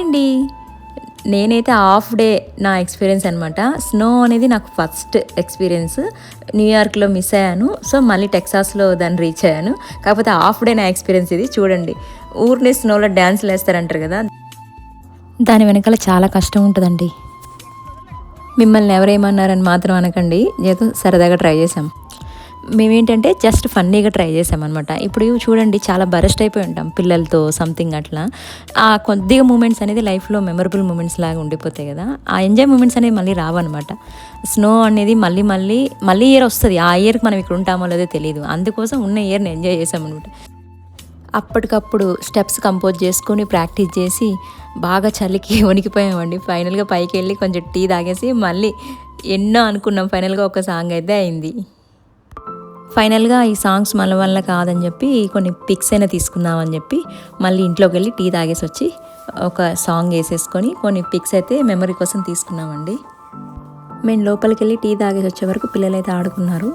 అండి నేనైతే half day నా ఎక్స్పీరియన్స్ అనమాట స్నో అనేది నాకు ఫస్ట్ ఎక్స్పీరియన్స్ న్యూయార్క్లో మిస్ అయ్యాను. సో మళ్ళీ టెక్సాస్లో దాన్ని రీచ్ అయ్యాను. కాకపోతే హాఫ్ డే నా ఎక్స్పీరియన్స్ ఇది. చూడండి. ఊరిని స్నోలో డ్యాన్స్లు వేస్తారంటారు కదా. దాని వెనకాల చాలా కష్టం ఉంటుందండి. మిమ్మల్ని ఎవరేమన్నారని మాత్రం అనకండి. ఏదో సరదాగా ట్రై చేసాం మేమేంటంటే జస్ట్ ఫన్నీగా ట్రై చేసామన్నమాట. ఇప్పుడు చూడండి చాలా బరెస్ట్ అయిపోయి ఉంటాం పిల్లలతో సంథింగ్ అట్లా. ఆ కొద్దిగా మూమెంట్స్ అనేది లైఫ్లో మెమరబుల్ మూమెంట్స్ లాగా ఉండిపోతాయి కదా. ఆ ఎంజాయ్ మూమెంట్స్ అనేవి మళ్ళీ రావన్నమాట. స్నో అనేది మళ్ళీ మళ్ళీ మళ్ళీ ఇయర్ వస్తుంది. ఆ ఇయర్కి మనం ఇక్కడ ఉంటామో లేదో తెలియదు అందుకోసం ఉన్న ఇయర్ని ఎంజాయ్ చేసామన్నమాట. అప్పటికప్పుడు స్టెప్స్ కంపోజ్ చేసుకొని ప్రాక్టీస్ చేసి బాగా చలికి వణికిపోయామండి. ఫైనల్గా పైకి వెళ్ళి కొంచెం టీ తాగేసి మళ్ళీ ఎన్నో అనుకున్నాం. ఫైనల్గా ఒక సాంగ్ అయితే అయింది. ఫైనల్గా ఈ సాంగ్స్ మన వల్ల కాదని చెప్పి కొన్ని పిక్స్ అయినా తీసుకుందామని చెప్పి మళ్ళీ ఇంట్లోకి వెళ్ళి టీ తాగేసి వచ్చి ఒక సాంగ్ వేసేసుకొని కొన్ని పిక్స్ అయితే మెమరీ కోసం తీసుకున్నామండి. మేము లోపలికి వెళ్ళి టీ తాగేసి వచ్చే వరకు పిల్లలైతే ఆడుకున్నారు.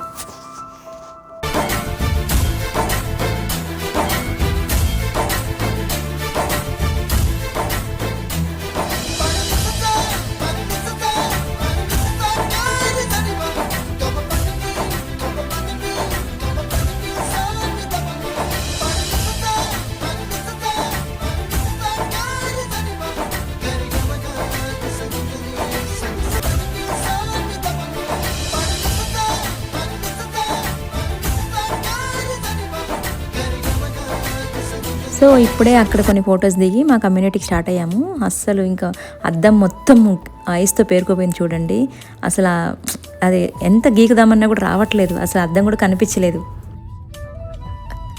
సో ఇప్పుడే అక్కడ కొన్ని ఫొటోస్ దిగి మా కమ్యూనిటీకి స్టార్ట్ అయ్యాము. అస్సలు ఇంకా అద్దం మొత్తం ఐస్తో పేరుకోపోయింది చూడండి. అసలు అది ఎంత గీకుదామన్నా కూడా రావట్లేదు. అసలు అద్దం కూడా కనిపించలేదు.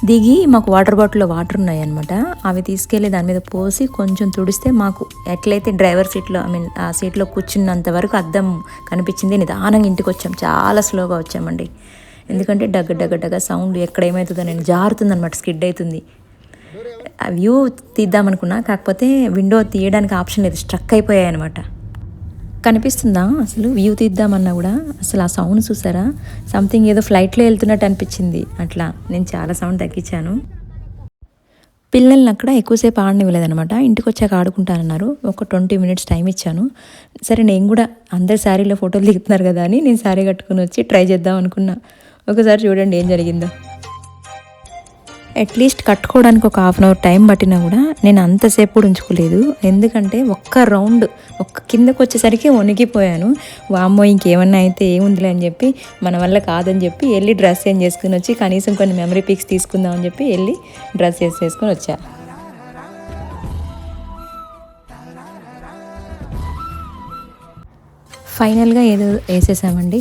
దిగి మాకు వాటర్ బాటిల్లో వాటర్ ఉన్నాయి అనమాట అవి తీసుకెళ్ళి దాని మీద పోసి కొంచెం తుడిస్తే మాకు ఎట్లయితే డ్రైవర్ సీట్లో ఐ మీన్ ఆ సీట్లో కూర్చున్నంత వరకు అద్దం కనిపించింది. నిదానంగా ఇంటికి వచ్చాం. చాలా స్లోగా వచ్చామండి. ఎందుకంటే డగ్గ డగ్గ డగ్గ సౌండ్ ఎక్కడ ఏమవుతుందో నేను జారుతుంది అనమాట స్కిడ్ అవుతుంది. వ్యూ తీద్దామనుకున్నా కాకపోతే విండో తీయడానికి ఆప్షన్ లేదు స్ట్రక్ అయిపోయాయి అనమాట కనిపిస్తుందా అసలు? వ్యూ తీద్దామన్నా కూడా అసలు ఆ సౌండ్ చూసారా? సంథింగ్ ఏదో ఫ్లైట్లో వెళ్తున్నట్టు అనిపించింది. అట్లా నేను చాలా సౌండ్ తగ్గించాను. పిల్లల్ని అక్కడ ఎక్కువసేపు ఆడనివ్వలేదనమాట ఇంటికి వచ్చాక ఆడుకుంటానన్నారు. ఒక ట్వంటీ మినిట్స్ టైం ఇచ్చాను. సరే నేను కూడా అందరు శారీలో ఫోటోలు దిగుతున్నారు కదా అని నేను శారీ కట్టుకుని వచ్చి ట్రై చేద్దాం అనుకున్నా. ఒకసారి చూడండి ఏం జరిగిందో. అట్లీస్ట్ కట్టుకోవడానికి ఒక హాఫ్ అన్ అవర్ టైం పట్టినా కూడా నేను అంతసేపు కూడా ఉంచుకోలేదు. ఎందుకంటే ఒక్క రౌండ్ ఒక్క కిందకు వచ్చేసరికి వణికిపోయాను. వామ్మో ఇంకేమన్నా అయితే ఏముందిలే అని చెప్పి మన వల్ల కాదని చెప్పి వెళ్ళి డ్రెస్ చేంజ్ చేసుకుని వచ్చి కనీసం కొన్ని మెమరీ పిక్స్ తీసుకుందాం అని చెప్పి వెళ్ళి డ్రెస్ వేసేసుకొని వచ్చా. ఫైనల్గా ఏదో వేసేసామండి.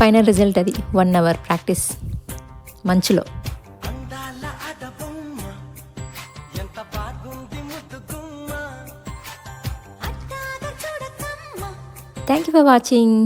ఫైనల్ రిజల్ట్ అది. One hour practice. మంచులో. Thank you for watching